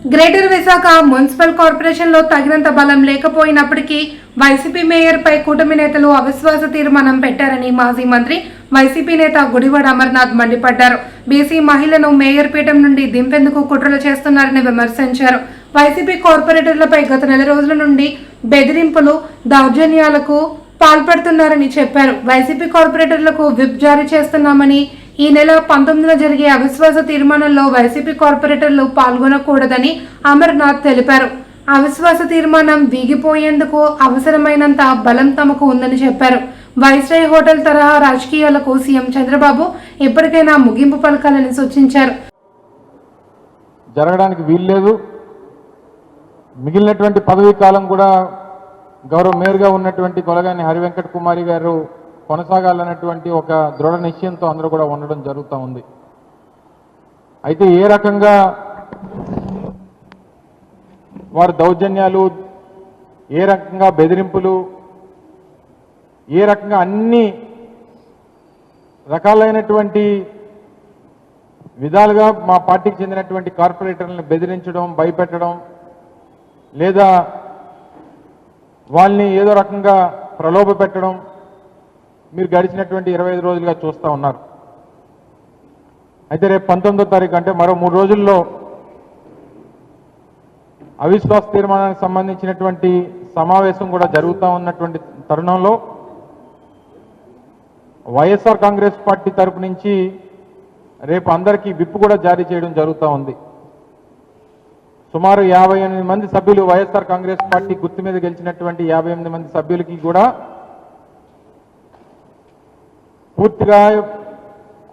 Greater Visakha municipal కార్పొరేషన్లో తగినంత బలం లేకపోయినప్పటికీ వైసీపీ మేయర్ పై కూటమి నేతలు అవిశ్వాస తీర్మానం పెట్టారని మాజీ మంత్రి వైసీపీ నేత గుడివాడ అమర్నాథ్ మండిపడ్డారు. బీసీ మహిళను మేయర్ పీఠం నుండి దింపేందుకు కుట్రలు చేస్తున్నారని విమర్శించారు. వైసీపీ కార్పొరేటర్లపై గత నెల రోజుల నుండి బెదిరింపులు దౌర్జన్యాలకు పాల్పడుతున్నారని చెప్పారు. వైసీపీ కార్పొరేటర్లకు విప్ జారీ చేస్తున్నామని ఈ నెల పంతొమ్మిదిన జరిగే అవిశ్వాస తీర్మానంలో వైసీపీ కార్పొరేటర్లు పాల్గొనకూడదని అమర్నాథ్ తెలిపారు. అవిశ్వాస తీర్మానం వీగిపోయేందుకు అవసరమైనంత బలం తమకు ఉందని చెప్పారు. వైస్రాయ్ హోటల్ తరహా రాజకీయాలకు సీఎం చంద్రబాబు ఎప్పటికైనా ముగింపు పలకాలని సూచించారు. జరగడానికి వీల్లేదు. మిగిలినటువంటి పదవీ కాలం కూడా గౌరవ మేయర్గా ఉన్నటువంటి కొలగాని హరివెంకట కుమారి గారు కొనసాగాలన్నటువంటి ఒక దృఢ నిశ్చయంతో అందరూ కూడా ఉండడం జరుగుతూ ఉంది. అయితే ఏ రకంగా వారు దౌర్జన్యాలు ఏ రకంగా బెదిరింపులు ఏ రకంగా అన్ని రకాలైనటువంటి విధాలుగా మా పార్టీకి చెందినటువంటి కార్పొరేటర్లను బెదిరించడం భయపెట్టడం లేదా వాళ్ళని ఏదో రకంగా ప్రలోభ పెట్టడం మీరు గడిచినటువంటి ఇరవై ఐదు రోజులుగా చూస్తూ ఉన్నారు. అయితే రేపు పంతొమ్మిదో తారీఖు అంటే మరో మూడు రోజుల్లో అవిశ్వాస తీర్మానానికి సంబంధించినటువంటి సమావేశం కూడా జరుగుతూ ఉన్నటువంటి తరుణంలో వైఎస్ఆర్ కాంగ్రెస్ పార్టీ తరపు నుంచి రేపు అందరికీ విప్పు కూడా జారీ చేయడం జరుగుతూ ఉంది. సుమారు యాభై ఎనిమిది మంది సభ్యులు వైఎస్ఆర్ కాంగ్రెస్ పార్టీ గుర్తు మీద గెలిచినటువంటి యాభై ఎనిమిది మంది సభ్యులకి కూడా పూర్తిగా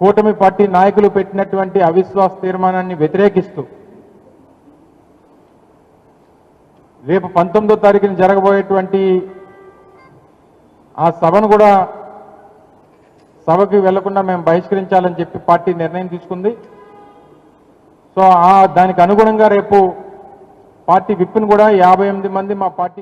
కూటమి పార్టీ నాయకులు పెట్టినటువంటి అవిశ్వాస తీర్మానాన్ని వ్యతిరేకిస్తూ రేపు పంతొమ్మిదో తారీఖున జరగబోయేటువంటి ఆ సభను కూడా సభకి వెళ్ళకుండా మేము బహిష్కరించాలని చెప్పి పార్టీ నిర్ణయం తీసుకుంది. సో ఆ దానికి అనుగుణంగా రేపు పార్టీ విప్ను కూడా యాభై ఎనిమిది మంది మా పార్టీ